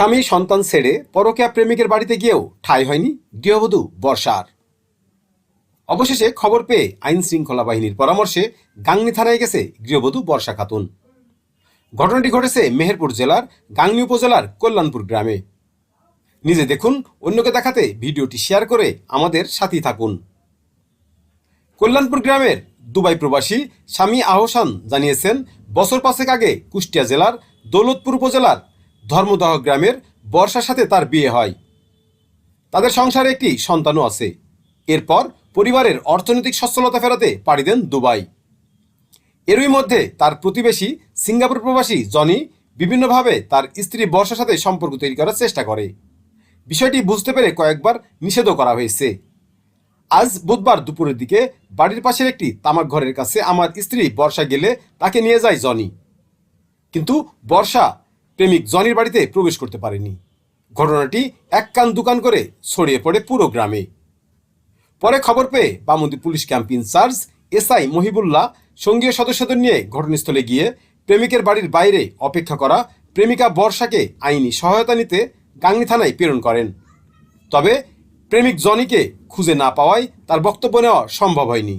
স্বামী সন্তান ছেড়ে পরকীয়া প্রেমিকের বাড়িতে গিয়েও ঠাঁই হয়নি গৃহবধূ বর্ষার। অবশেষে খবর পেয়ে আইন শৃঙ্খলা বাহিনীর পরামর্শে গাংনী থানায় গেছে গৃহবধূ বর্ষা খাতুন। ঘটনাটি ঘটেছে মেহেরপুর জেলার গাংনী উপজেলার কল্যাণপুর গ্রামে। নিজে দেখুন, অন্যকে দেখাতে ভিডিওটি শেয়ার করে আমাদের সাথী থাকুন। কল্যাণপুর গ্রামের দুবাই প্রবাসী স্বামী আহসান জানিয়েছেন, বছর পাঁচেক আগে কুষ্টিয়া জেলার দৌলতপুর উপজেলার ধর্মদহ গ্রামের বর্ষার সাথে তার বিয়ে হয়। তাদের সংসারে একটি সন্তানও আছে। এরপর পরিবারের অর্থনৈতিক সচ্ছলতা ফেরাতে পাড়ি দেন দুবাই। এরই মধ্যে তার প্রতিবেশী সিঙ্গাপুর প্রবাসী জনি বিভিন্নভাবে তার স্ত্রী বর্ষার সাথে সম্পর্ক তৈরি করার চেষ্টা করে। বিষয়টি বুঝতে পেরে কয়েকবার নিষেধও করা হয়েছে। আজ বুধবার দুপুরের দিকে বাড়ির পাশের একটি তামাক ঘরের কাছে আমার স্ত্রী বর্ষা গেলে তাকে নিয়ে যায় জনি। কিন্তু বর্ষা প্রেমিক জনির বাড়িতে প্রবেশ করতে পারেনি। ঘটনাটি এক কান দুকান করে ছড়িয়ে পড়ে পুরো গ্রামে। পরে খবর পেয়ে Bamondi police camp in charge SI Mohibullah সঙ্গীয় সদস্যদের নিয়ে ঘটনাস্থলে গিয়ে প্রেমিকের বাড়ির বাইরে অপেক্ষা করা প্রেমিকা বর্ষাকে আইনি সহায়তা নিতে গাংনী থানায় প্রেরণ করেন। তবে প্রেমিক জনিকে খুঁজে না পাওয়ায় তার বক্তব্য নেওয়া সম্ভব হয়নি।